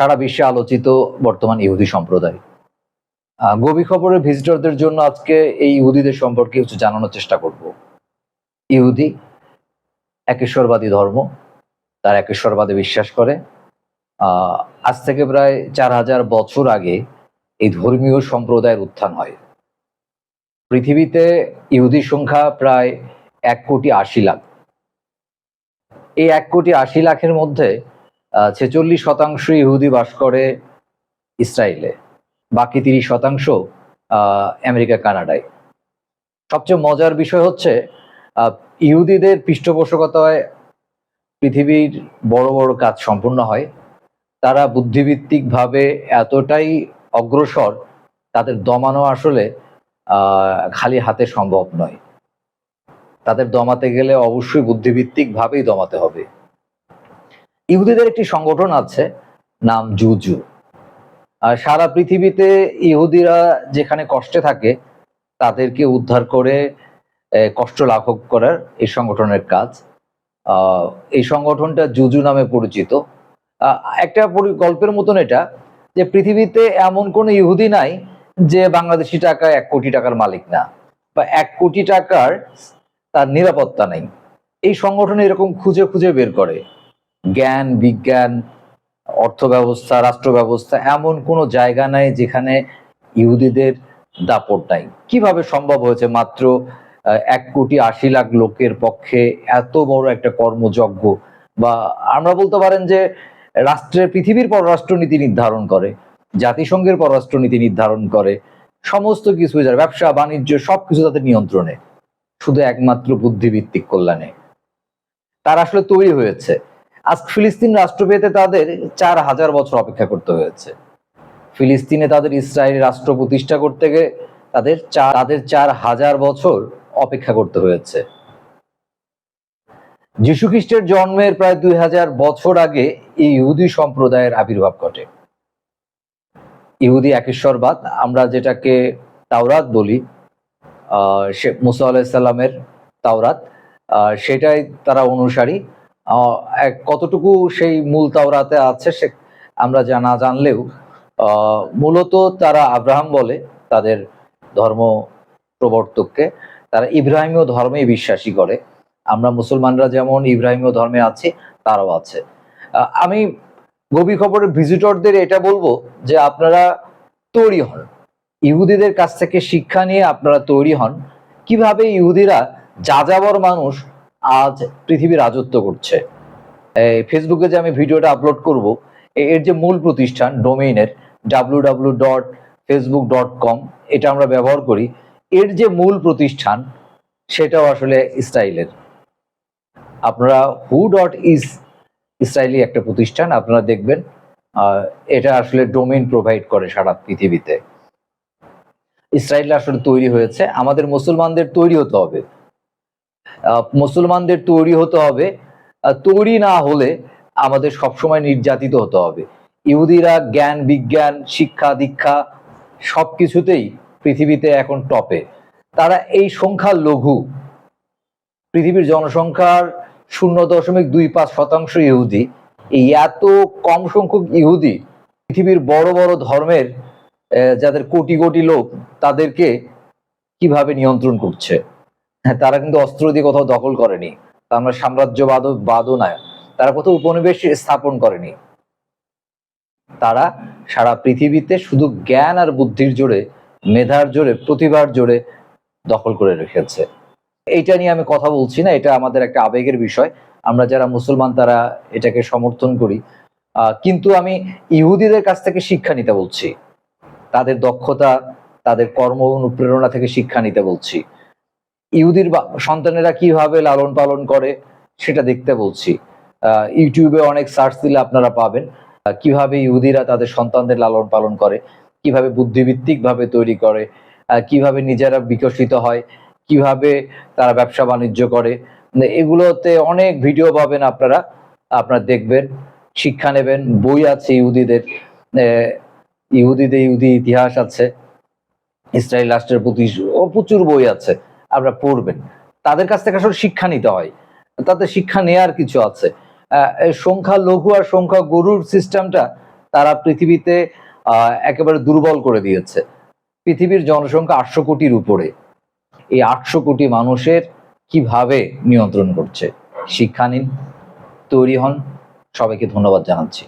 সারা বিশ্বে আলোচিত বর্তমান ইহুদি সম্প্রদায়। গভীর খবরের ভিজিটরদের জন্য আজকে এই ইহুদিদের সম্পর্কে কিছু জানানোর চেষ্টা করব। ইহুদি একেশ্বরবাদী ধর্ম, তার একেশ্বরবাদে বিশ্বাস করে। আজ থেকে প্রায় চার হাজার বছর আগে এই ধর্মীয় সম্প্রদায়ের উত্থান হয়। পৃথিবীতে ইহুদি সংখ্যা প্রায় এক কোটি আশি লাখ। এই এক কোটি আশি লাখের মধ্যে ছেচল্লিশ শতাংশ ইহুদি বাস করে ইসরায়েলে। বাকি তিরিশ শতাংশ আমেরিকা, কানাডায়। সবচেয়ে মজার বিষয় হচ্ছে ইহুদিদের পৃষ্ঠপোষকতায় পৃথিবীর বড় বড় কাজ সম্পূর্ণ হয়। তারা বুদ্ধিভিত্তিকভাবে এতটাই অগ্রসর, তাদের দমানো আসলে খালি হাতে সম্ভব নয়। তাদের দমাতে গেলে অবশ্যই বুদ্ধিভিত্তিক ভাবেই দমাতে হবে। ইহুদিদের একটি সংগঠন আছে, নাম জুজু। আর সারা পৃথিবীতে ইহুদিরা যেখানে কষ্টে থাকে, তাদেরকে উদ্ধার করে কষ্ট লাঘব করার এই সংগঠনের কাজ। এই সংগঠনটা জুজু নামে পরিচিত। একটা গল্পের মতন এটা, যে পৃথিবীতে এমন কোনো ইহুদি নাই যে বাংলাদেশি টাকা এক কোটি টাকার মালিক না, বা এক কোটি টাকার তার নিরাপত্তা নেই। এই সংগঠন এরকম খুঁজে খুঁজে বের করে। জ্ঞান, বিজ্ঞান অর্থ ব্যবস্থা রাষ্ট্র ব্যবস্থা এমন কোনো জায়গা নাই যেখানে ইহুদিদের দাপট নাই। কীভাবে সম্ভব হয়েছে মাত্র এক কোটি আশি লাখ লোকের পক্ষে এত বড় একটা কর্মযজ্ঞ? বা আমরা বলতে পারেন যে, রাষ্ট্রের পৃথিবীর পররাষ্ট্রনীতি নির্ধারণ করে, জাতিসংঘের পররাষ্ট্রনীতি নির্ধারণ করে, সমস্ত কিছু যার ব্যবসা, বাণিজ্য, সবকিছু তাদের নিয়ন্ত্রণে। শুধু একমাত্র বুদ্ধিভিত্তিক কল্যাণে। তারা আসলে তৈরি হয়েছে। আজ ফিলিস্তিন রাষ্ট্র পেতে তাদের চার হাজার বছর অপেক্ষা করতে হয়েছে। ফিলিস্তিনে তাদের ইসরায়েল রাষ্ট্র প্রতিষ্ঠা করতে গিয়ে তাদের চার তাদের চার হাজার বছর অপেক্ষা করতে হয়েছে। যীশু খ্রিস্টের জন্মের প্রায় দুই হাজার বছর আগে এই ইহুদি সম্প্রদায়ের আবির্ভাব ঘটে। ইহুদি একেশ্বরবাদ আমরা যেটাকে তাওরাত বলি আহ, মুসা আলাহিসাল্লামের তাওরাত সেটাই তারা অনুসারী। কতটুকু সেই মূল তাওরাতে আছে সে আমরা জানা জানলেও মূলত তারা আব্রাহাম বলে তাদের ধর্ম প্রবর্তককে। তারা ইব্রাহিমীয় ধর্মেই বিশ্বাসী করে। আমরা মুসলমানরা যেমন ইব্রাহিমীয় ধর্মে আছি, তারাও আছে। আমি গভীর খবরের ভিজিটরদের এটা বলব যে আপনারা তৈরি হন। ইহুদিদের কাছ থেকে শিক্ষা নিয়ে আপনারা তৈরি হন। কীভাবে ইহুদিরা যাযাবর মানুষ আজ পৃথিবী রাজত্ব করছে। ফেসবুকে যে আমি ভিডিওটা আপলোড করব এর যে মূল প্রতিষ্ঠান ডোমেইনের W W dot Facebook dot com এটা আমরা ব্যবহার করি, এর যে মূল প্রতিষ্ঠান, সেটাও আসলে ইসরায়েলের আপনারা হু ডট ইস ইসরায়েলি একটা প্রতিষ্ঠান, আপনারা দেখবেন এটা আসলে ডোমেইন প্রোভাইড করে সারা পৃথিবীতে। ইসরায়েল আসলে তৈরি হয়েছে, আমাদের মুসলমানদের তৈরি হতে হবে। মুসলমানদের তৈরি হতে হবে। তৈরি না হলে আমাদের সবসময় নির্যাতিত হতে হবে। ইহুদিরা জ্ঞান, বিজ্ঞান, শিক্ষা, দীক্ষা সবকিছুতেই পৃথিবীতে এখন টপে। তারা এই সংখ্যা লঘু। পৃথিবীর জনসংখ্যার শূন্য দশমিক দুই পাঁচ শতাংশ ইহুদি। এই এত কম সংখ্যক ইহুদি পৃথিবীর বড় বড় ধর্মের যাদের কোটি কোটি লোক, তাদেরকে কীভাবে নিয়ন্ত্রণ করছে? হ্যাঁ তারা কিন্তু অস্ত্র দিয়ে কোথাও দখল করেনি। আমরা সাম্রাজ্যবাদ বাদও না তারা কোথাও উপনিবেশ স্থাপন করেনি। তারা সারা পৃথিবীতে শুধু জ্ঞান আর বুদ্ধির জোরে, মেধার জোরে, প্রতিভার জোরে দখল করে রেখেছে। এইটা নিয়ে আমি কথা বলছি না, এটা আমাদের একটা আবেগের বিষয়। আমরা যারা মুসলমান, তারা এটাকে সমর্থন করি। কিন্তু আমি ইহুদিদের কাছ থেকে শিক্ষা নিতে বলছি। তাদের দক্ষতা, তাদের কর্ম অনুপ্রেরণা থেকে শিক্ষা নিতে বলছি। ইহুদির সন্তানেরা কীভাবে লালন পালন করে সেটা দেখতে বলছি। ইউটিউবে অনেক সার্চ দিলে আপনারা পাবেন কীভাবে ইহুদিরা তাদের সন্তানদের লালন পালন করে, কীভাবে বুদ্ধিভিত্তিক ভাবে তৈরি করে কীভাবে নিজেরা বিকশিত হয়, কীভাবে তারা ব্যবসা বাণিজ্য করে। মানে এগুলোতে অনেক ভিডিও পাবেন আপনারা আপনারা দেখবেন, শিক্ষা নেবেন, বই আছে ইহুদিদের ইহুদিদের ইহুদি ইতিহাস আছে, ইসরায়েল রাষ্ট্রের প্রতি প্রচুর বই আছে। আপনারা পড়বেন। তাদের কাছ থেকে আসলে শিক্ষা নিতে হয়। তাতে শিক্ষা নেয়ার কিছু আছে। সংখ্যা লঘু আর সংখ্যা গরুর সিস্টেমটা তারা পৃথিবীতে একেবারে দুর্বল করে দিয়েছে। পৃথিবীর জনসংখ্যা আটশো কোটির উপরে। এই আটশো কোটি মানুষের কীভাবে নিয়ন্ত্রণ করছে? শিক্ষা নিন, তৈরি হন। সবাইকে ধন্যবাদ জানাচ্ছি।